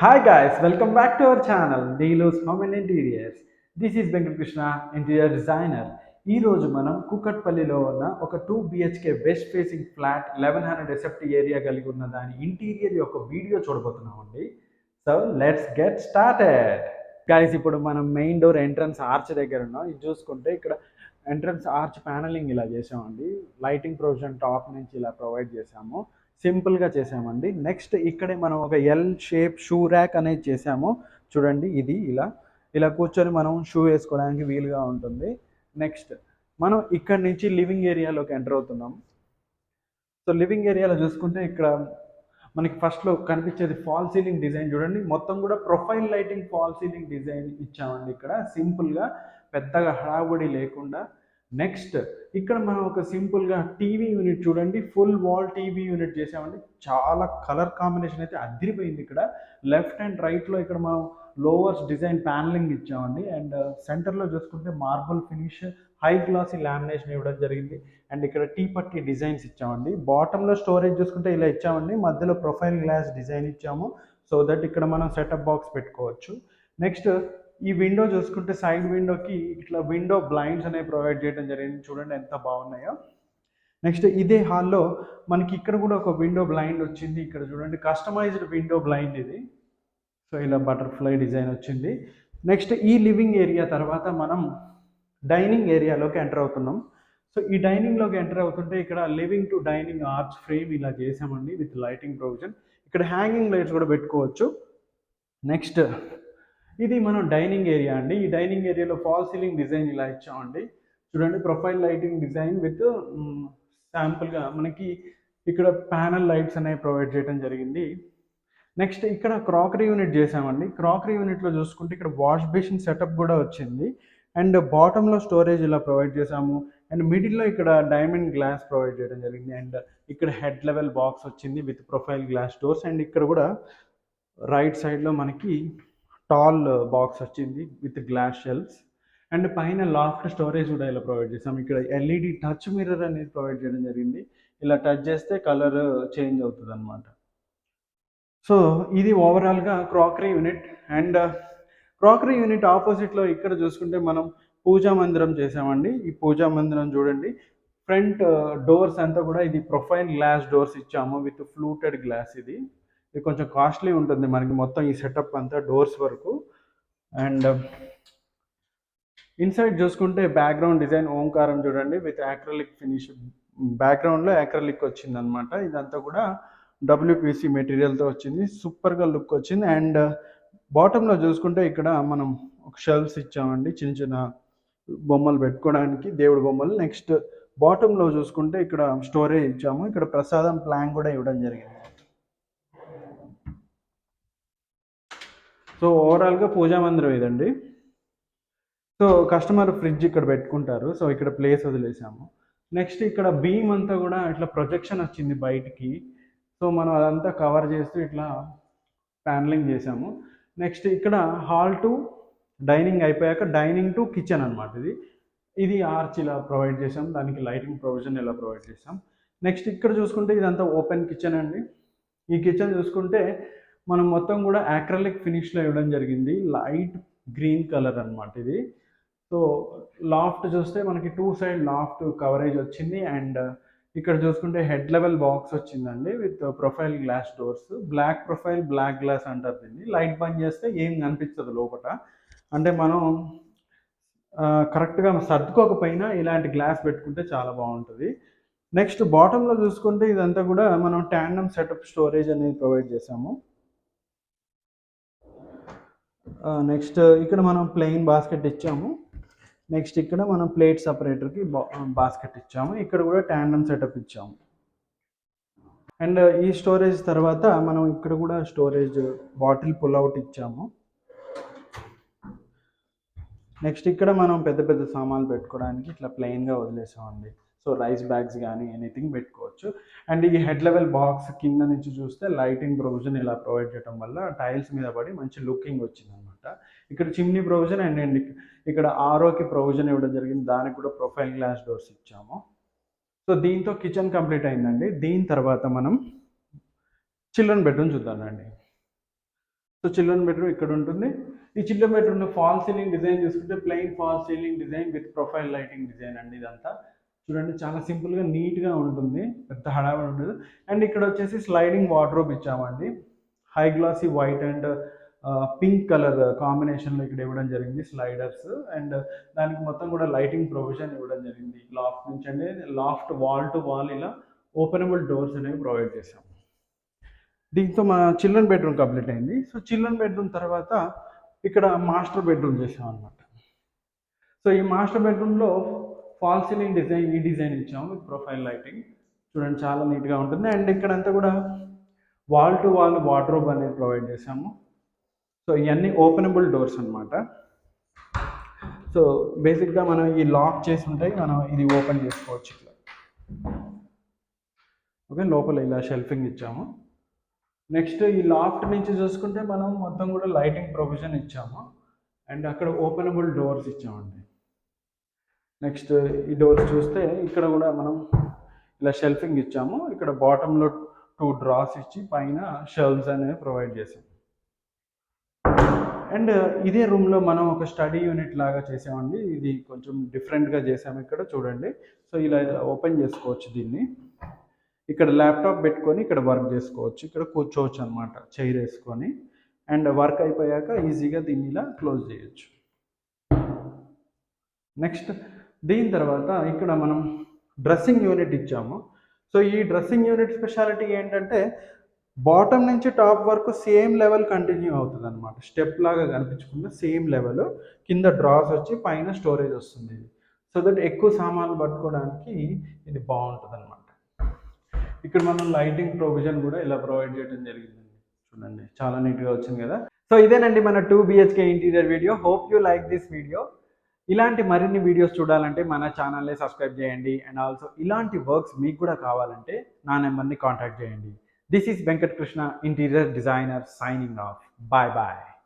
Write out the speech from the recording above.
Hi guys welcome back to our channel Deelos home and interiors this is Venkatakrishna interior designer ఈరోజు మనం కూకట్పల్లిలో ఉన్న ఒక two BHK west facing flat eleven hundred SFT area కలిగి ఉన్న దాని interior యొక్క video చూడబోతున్నామండి. So let's get started guys ఇప్పుడు మనం మెయిన్ డోర్ ఎంట్రన్స్ ఆర్చ్ దగ్గర ఉన్నాం. ఇది చూసుకుంటే ఇక్కడ ఎంట్రన్స్ ఆర్చ్ ప్యానలింగ్ ఇలా చేసామండి. లైటింగ్ ప్రొవిజన్ టాప్ నుంచి ఇలా ప్రొవైడ్ చేసాము. సింపుల్గా చేసామండి. నెక్స్ట్ ఇక్కడే మనం ఒక ఎల్ షేప్ షూ ర్యాక్ అనేది చేసాము. చూడండి ఇది ఇలా ఇలా కూర్చొని మనం షూ వేసుకోవడానికి వీలుగా ఉంటుంది. నెక్స్ట్ మనం ఇక్కడ నుంచి లివింగ్ ఏరియాలోకి ఎంటర్ అవుతున్నాం. సో లివింగ్ ఏరియాలో చూసుకుంటే ఇక్కడ మనకి ఫస్ట్లో కనిపించేది ఫాల్ సీలింగ్ డిజైన్ చూడండి. మొత్తం కూడా profile lighting fall ceiling design ఇచ్చామండి ఇక్కడ. సింపుల్గా పెద్దగా హడావుడి లేకుండా నెక్స్ట్ ఇక్కడ మనం ఒక సింపుల్గా టీవీ యూనిట్ చూడండి. ఫుల్ వాల్ టీవీ యూనిట్ చేసామండి చాలా కలర్ కాంబినేషన్ అయితే అదిరిపోయింది ఇక్కడ. లెఫ్ట్ అండ్ రైట్లో ఇక్కడ మనం లోవర్స్ డిజైన్ ప్యానలింగ్ ఇచ్చామండి. అండ్ సెంటర్లో uh, చూసుకుంటే marble finish high glossy lamination ఇవ్వడం జరిగింది. అండ్ ఇక్కడ టీ పట్టి డిజైన్స్ ఇచ్చామండి. బాటంలో స్టోరేజ్ చూసుకుంటే ఇలా ఇచ్చామండి. మధ్యలో ప్రొఫైల్ గ్లాస్ డిజైన్ ఇచ్చాము. సో దట్ ఇక్కడ మనం సెటప్ బాక్స్ పెట్టుకోవచ్చు. నెక్స్ట్ ఈ విండో చూసుకుంటే సైడ్ విండోకి ఇట్లా విండో బ్లైండ్స్ అనేవి ప్రొవైడ్ చేయడం జరిగింది. చూడండి ఎంత బాగున్నాయో. నెక్స్ట్ ఇదే హాల్లో మనకి ఇక్కడ కూడా ఒక విండో బ్లైండ్ వచ్చింది. ఇక్కడ చూడండి కస్టమైజ్డ్ విండో బ్లైండ్ ఇది. సో ఇలా బటర్ఫ్లై డిజైన్ వచ్చింది. నెక్స్ట్ ఈ లివింగ్ ఏరియా తర్వాత మనం డైనింగ్ ఏరియాలోకి ఎంటర్ అవుతున్నాం. సో ఈ డైనింగ్లోకి ఎంటర్ అవుతుంటే ఇక్కడ living to dining arch frame ఇలా చేసామండి విత్ లైటింగ్ ప్రొవిజన్ ఇక్కడ హ్యాంగింగ్ లైట్స్ కూడా పెట్టుకోవచ్చు. నెక్స్ట్ ఇది మనం డైనింగ్ ఏరియా అండి. ఈ డైనింగ్ ఏరియాలో ఫాల్ సీలింగ్ డిజైన్ ఇలా ఇచ్చామండి. చూడండి ప్రొఫైల్ లైటింగ్ డిజైన్ విత్ శాంపుల్గా మనకి ఇక్కడ ప్యానల్ లైట్స్ అనేవి ప్రొవైడ్ చేయడం జరిగింది. నెక్స్ట్ ఇక్కడ క్రాకరీ యూనిట్ చేసామండి క్రాకరీ యూనిట్లో చూసుకుంటే ఇక్కడ వాష్ బేసిన్ సెటప్ కూడా వచ్చింది. అండ్ బాటంలో స్టోరేజ్ ఇలా ప్రొవైడ్ చేసాము అండ్ మిడిల్లో ఇక్కడ డైమండ్ గ్లాస్ ప్రొవైడ్ చేయడం జరిగింది. అండ్ ఇక్కడ హెడ్ లెవెల్ బాక్స్ వచ్చింది with profile glass doors. And ఇక్కడ కూడా రైట్ సైడ్లో మనకి టాల్ బాక్స్ uh, వచ్చింది విత్ గ్లాస్ షెల్ఫ్స్ అండ్ పైన లాఫ్ట్ స్టోరేజ్ కూడా ఇలా ప్రొవైడ్ చేసాం ఇక్కడ ఎల్ఈడి టచ్ మిర్రర్ అనేది ప్రొవైడ్ చేయడం జరిగింది. ఇలా టచ్ చేస్తే కలర్ చేంజ్ అవుతుంది అనమాట సో ఇది ఓవరాల్గా crockery unit and crockery unit ఆపోజిట్లో ఇక్కడ చూసుకుంటే మనం పూజా మందిరం చేసామండి ఈ పూజా మందిరం చూడండి. ఫ్రంట్ డోర్స్ uh, అంతా కూడా ఇది ప్రొఫైల్ గ్లాస్ డోర్స్ ఇచ్చాము విత్ ఫ్లూటెడ్ గ్లాస్ ఇది. ఇది కొంచెం కాస్ట్లీ ఉంటుంది మనకి మొత్తం ఈ సెటప్ అంతా డోర్స్ వరకు. అండ్ uh, ఇన్సైడ్ చూసుకుంటే బ్యాక్గ్రౌండ్ డిజైన్ ఓంకారం చూడండి విత్ యాక్రలిక్ ఫినిష్. బ్యాక్గ్రౌండ్లో యాక్రలిక్ వచ్చింది అనమాట ఇదంతా కూడా డబ్ల్యూపీసీ మెటీరియల్తో వచ్చింది. సూపర్గా లుక్ వచ్చింది. అండ్ uh, బాటంలో చూసుకుంటే ఇక్కడ మనం ఒక షెల్ఫ్స్ ఇచ్చామండి. చిన్న చిన్న బొమ్మలు పెట్టుకోవడానికి దేవుడి బొమ్మలు. నెక్స్ట్ బాటంలో చూసుకుంటే ఇక్కడ స్టోరేజ్ ఇచ్చాము. ఇక్కడ ప్రసాదం ప్లాన్ కూడా ఇవ్వడం జరిగింది. సో ఓవరాల్గా పూజా మందిరం ఇదండి. సో కస్టమర్ ఫ్రిడ్జ్ ఇక్కడ పెట్టుకుంటారు. సో ఇక్కడ ప్లేస్ వదిలేసాము. నెక్స్ట్ ఇక్కడ బీమ్ అంతా కూడా ఇట్లా ప్రొజెక్షన్ వచ్చింది బయటికి. సో మనం అదంతా కవర్ చేస్తూ ఇట్లా ప్యానలింగ్ చేసాము. నెక్స్ట్ ఇక్కడ హాల్ టు డైనింగ్ అయిపోయాక డైనింగ్ టు కిచెన్ అనమాట ఇది. ఇది ఆర్చ్ ఇలా ప్రొవైడ్ చేసాం. దానికి లైటింగ్ ప్రొవిజన్ ఇలా ప్రొవైడ్ చేసాం. నెక్స్ట్ ఇక్కడ చూసుకుంటే ఇదంతా ఓపెన్ కిచెన్ అండి. ఈ కిచెన్ చూసుకుంటే మనం మొత్తం కూడా యాక్రలిక్ ఫినిష్లో ఇవ్వడం జరిగింది. లైట్ గ్రీన్ కలర్ అనమాట ఇది. సో లాఫ్ట్ చూస్తే మనకి టూ సైడ్ లాఫ్ట్ కవరేజ్ వచ్చింది అండ్ ఇక్కడ చూసుకుంటే హెడ్ లెవెల్ బాక్స్ వచ్చిందండి with profile glass doors black profile black glass అంటారు దీన్ని. లైట్ బంద్ చేస్తే ఏం కనిపించదు లోపల అంటే మనం కరెక్ట్గా సర్దుకోకపోయినా ఇలాంటి గ్లాస్ పెట్టుకుంటే చాలా బాగుంటుంది. నెక్స్ట్ బాటంలో చూసుకుంటే ఇదంతా కూడా మనం ట్యాండమ్ సెటప్ స్టోరేజ్ అనేది ప్రొవైడ్ చేసాము నెక్స్ట్ ఇక్కడ మనం ప్లెయిన్ బాస్కెట్ ఇచ్చాము. నెక్స్ట్ ఇక్కడ మనం ప్లేట్ సపరేటర్కి బాస్కెట్ ఇచ్చాము. ఇక్కడ కూడా ట్యాండమ్ సెటప్ ఇచ్చాము. అండ్ ఈ స్టోరేజ్ తర్వాత మనం ఇక్కడ కూడా స్టోరేజ్ బాటిల్ పుల్అవుట్ ఇచ్చాము. నెక్స్ట్ ఇక్కడ మనం పెద్ద పెద్ద సామాన్లు పెట్టుకోవడానికి ఇట్లా ప్లెయిన్గా వదిలేసామండి. సో రైస్ బ్యాగ్స్ కానీ ఎనీథింగ్ పెట్టుకోవచ్చు. అండ్ ఈ హెడ్ లెవెల్ బాక్స్ కింద నుంచి చూస్తే లైటింగ్ ప్రొవిజన్ ఇలా ప్రొవైడ్ చేయడం వల్ల టైల్స్ మీద పడి మంచి లుకింగ్ వచ్చింది అనమాట ఇక్కడ చిమ్నీ ప్రొవిజన్ అండ్ అండ్ ఇక్కడ ఆరోకి ప్రొవిజన్ ఇవ్వడం జరిగింది. దానికి కూడా ప్రొఫైల్ గ్లాస్ డోర్స్ ఇచ్చాము. సో దీంతో కిచెన్ కంప్లీట్ అయిందండి. దీని తర్వాత మనం చిల్డ్రన్ బెడ్రూమ్ చూద్దామండి. సో చిల్డ్రన్ బెడ్రూమ్ ఇక్కడ ఉంటుంది. ఈ చిల్డ్రన్ బెడ్రూమ్లో ఫాల్ సీలింగ్ డిజైన్ చూసుకుంటే plain fall ceiling design with profile lighting design అండి ఇదంతా. చూడండి చాలా సింపుల్గా నీట్గా ఉంటుంది. పెద్ద హడావిడి ఉండదు. అండ్ ఇక్కడ వచ్చేసి స్లైడింగ్ వార్డ్రోబ్ ఇచ్చామండి. High glossy white and pink colour కాంబినేషన్లో ఇక్కడ ఇవ్వడం జరిగింది స్లైడర్స్ అండ్ దానికి మొత్తం కూడా లైటింగ్ ప్రొవిజన్ ఇవ్వడం జరిగింది. లాఫ్ట్ నుంచి అంటే లాఫ్ట్ వాల్ టు వాల్ ఇలా ఓపెనబుల్ డోర్స్ అనేవి ప్రొవైడ్ చేసాం దీంతో మా చిల్డ్రన్ బెడ్రూమ్ కంప్లీట్ అయింది. సో చిల్డ్రన్ బెడ్రూమ్ తర్వాత ఇక్కడ మాస్టర్ బెడ్రూమ్ చేసాం అనమాట సో ఈ మాస్టర్ బెడ్రూమ్లో ఫాల్ సీలింగ్ డిజైన్ ఈ డిజైన్ ఇచ్చాము విత్ ప్రొఫైల్ లైటింగ్ చూడండి చాలా నీట్గా ఉంటుంది. అండ్ ఇక్కడంతా కూడా వాల్ టు వాల్ వార్డ్రోబ్ అనేది ప్రొవైడ్ చేసాము సో ఇవన్నీ ఓపెనబుల్ డోర్స్ అనమాట సో బేసిక్గా మనం ఈ లాక్ చేసి ఉంటాయి మనం ఇది ఓపెన్ చేసుకోవచ్చు ఇట్లా. ఓకే లోపల ఇలా షెల్ఫింగ్ ఇచ్చాము. నెక్స్ట్ ఈ లాఫ్ట్ నుంచి చూసుకుంటే మనం మొత్తం కూడా లైటింగ్ ప్రొవిజన్ ఇచ్చాము. అండ్ అక్కడ ఓపెనబుల్ డోర్స్ ఇచ్చామండి. నెక్స్ట్ ఈ డోర్స్ చూస్తే ఇక్కడ కూడా మనం ఇలా షెల్ఫింగ్ ఇచ్చాము. ఇక్కడ బాటంలో టూ డ్రాస్ ఇచ్చి పైన షెల్ఫ్స్ అనేవి ప్రొవైడ్ చేసాం. అండ్ ఇదే రూమ్లో మనం ఒక స్టడీ యూనిట్ లాగా చేసామండి. ఇది కొంచెం డిఫరెంట్గా చేసాము ఇక్కడ చూడండి. సో ఇలా ఓపెన్ చేసుకోవచ్చు దీన్ని. ఇక్కడ ల్యాప్టాప్ పెట్టుకొని ఇక్కడ వర్క్ చేసుకోవచ్చు. ఇక్కడ కూర్చోవచ్చు అనమాట చైర్ వేసుకొని. అండ్ వర్క్ అయిపోయాక ఈజీగా దీన్ని ఇలా క్లోజ్ చేయొచ్చు. నెక్స్ట్ దీని తర్వాత ఇక్కడ మనం డ్రెస్సింగ్ యూనిట్ ఇచ్చాము. సో ఈ డ్రెస్సింగ్ యూనిట్ స్పెషాలిటీ ఏంటంటే బాటమ్ నుంచి టాప్ వరకు సేమ్ లెవెల్ కంటిన్యూ అవుతుంది అనమాట స్టెప్ లాగా కనిపించకుండా సేమ్ లెవెల్ కింద డ్రాస్ వచ్చి పైన స్టోరేజ్ వస్తుంది. సో దట్ ఎక్కువ సామాన్లు పట్టుకోవడానికి ఇది బాగుంటుంది అనమాట ఇక్కడ మనం లైటింగ్ ప్రొవిజన్ కూడా ఇలా ప్రొవైడ్ చేయడం జరిగిందండి చూడండి చాలా నీట్గా వచ్చింది కదా. సో ఇదేనండి మన two BHK interior video. Hope you like this video. ఇలాంటి మరిన్ని వీడియోస్ చూడాలంటే మన ఛానల్ని సబ్స్క్రైబ్ చేయండి. అండ్ ఆల్సో ఇలాంటి వర్క్స్ మీకు కూడా కావాలంటే నా నెంబర్ని కాంటాక్ట్ చేయండి. This is Venkat Krishna, interior designer, signing off. Bye bye.